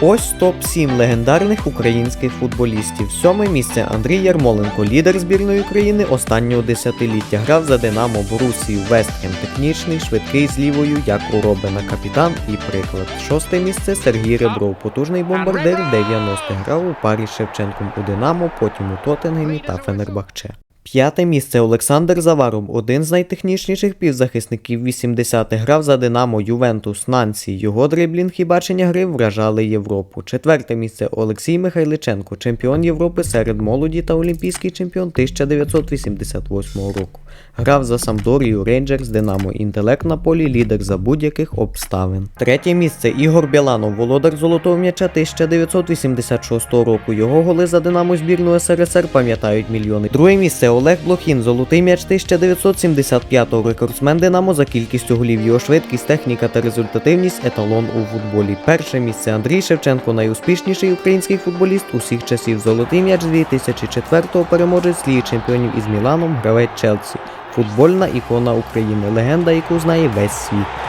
Ось топ-7 легендарних українських футболістів. Сьоме місце Андрій Ярмоленко, лідер збірної України останнього десятиліття. Грав за Динамо Борусію Вестхем. Технічний, швидкий з лівою, як у Робина капітан і приклад. Шосте місце Сергій Ребров, потужний бомбардир 90 грав у парі з Шевченком у Динамо, потім у Тоттенгемі та Фенербахче. П'яте місце Олександр Заваров, один з найтехнічніших півзахисників 80-х, грав за Динамо, Ювентус, Нансі. Його дриблінг і бачення гри вражали Європу. Четверте місце Олексій Михайличенко, чемпіон Європи серед молоді та олімпійський чемпіон 1988 року. Грав за Самдорію, Рейнджерс, Динамо, інтелект на полі, лідер за будь-яких обставин. Третє місце Ігор Біланов, володар золотого м'яча 1986 року. Його голи за Динамо збірну СРСР пам'ятають мільйони. Друге місце Олег Блохін, золотий м'яч 1975-го. Рекордсмен Динамо за кількістю голів. Його швидкість, техніка та результативність еталон у футболі. Перше місце Андрій Шевченко, найуспішніший український футболіст усіх часів. Золотий м'яч 2004-го переможець Ліги чемпіонів із Міланом, гравець Челсі. Футбольна ікона України, легенда, яку знає весь світ.